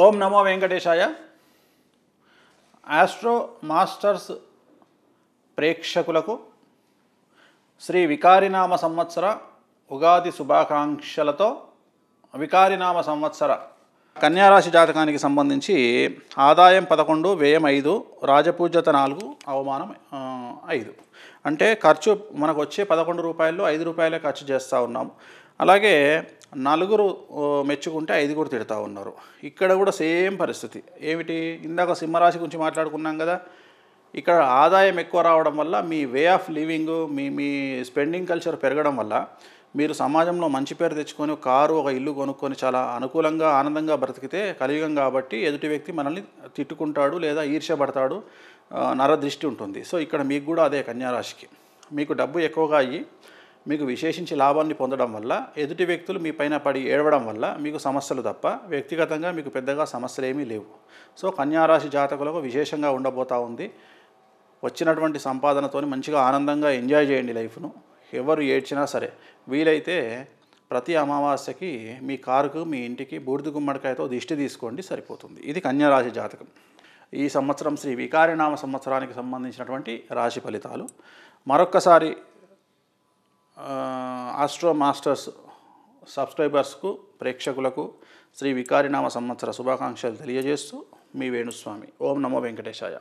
ఓం నమో వెంకటేశాయ. Astro masters ప్రేక్షకులకు శ్రీ వికారినామ సంవత్సర ఉగాది శుభాకాంక్షలతో వికారినామ సంవత్సర కన్యారాశి జాతకానికి సంబంధించి ఆదాయం పదకొండు వ్యయం ఐదు రాజపూజ్యత నాలుగు అవమానం ఐదు. అంటే ఖర్చు మనకు వచ్చే పదకొండు రూపాయలు ఐదు రూపాయలే ఖర్చు చేస్తూ ఉన్నాం. అలాగే నలుగురు మెచ్చుకుంటే ఐదుగురు తిడతా ఉన్నారు. ఇక్కడ కూడా సేమ్ పరిస్థితి. ఏమిటి? ఇందాక సింహరాశి గురించి మాట్లాడుకున్నాం కదా. ఇక్కడ ఆదాయం ఎక్కువ రావడం వల్ల మీ వే ఆఫ్ లివింగ్ మీ మీ స్పెండింగ్ కల్చర్ పెరగడం వల్ల మీరు సమాజంలో మంచి పేరు తెచ్చుకొని ఒక కారు ఒక ఇల్లు కొనుక్కొని చాలా అనుకూలంగా ఆనందంగా బ్రతికితే కలియుగం కాబట్టి ఎదుటి వ్యక్తి మనల్ని తిట్టుకుంటాడు లేదా ఈర్ష్యపడతాడు నరదృష్టి ఉంటుంది. సో ఇక్కడ మీకు కూడా అదే కన్యారాశికి. మీకు డబ్బు ఎక్కువగా అయ్యి మీకు విశేషించి లాభాన్ని పొందడం వల్ల ఎదుటి వ్యక్తులు మీ పైన పడి ఏడవడం వల్ల మీకు సమస్యలు తప్ప వ్యక్తిగతంగా మీకు పెద్దగా సమస్యలు ఏమీ లేవు. సో కన్యారాశి జాతకులకు విశేషంగా ఉండబోతా ఉంది. వచ్చినటువంటి సంపాదనతోని మంచిగా ఆనందంగా ఎంజాయ్ చేయండి లైఫ్ను. ఎవరు ఏడ్చినా సరే. వీలైతే ప్రతి అమావాస్యకి మీ కారుకు మీ ఇంటికి బూడిద గుమ్మడికాయతో దిష్టి తీసుకోండి సరిపోతుంది. ఇది కన్యారాశి జాతకం. ఈ సంవత్సరం శ్రీ వికారినామ సంవత్సరానికి సంబంధించినటువంటి రాశి ఫలితాలు. మరొక్కసారి ఆస్ట్రో మాస్టర్స్ సబ్స్క్రైబర్స్కు ప్రేక్షకులకు శ్రీ వికారినామ సంవత్సర శుభాకాంక్షలు తెలియజేస్తూ మీ వేణుస్వామి. ఓం నమో వెంకటేశాయ.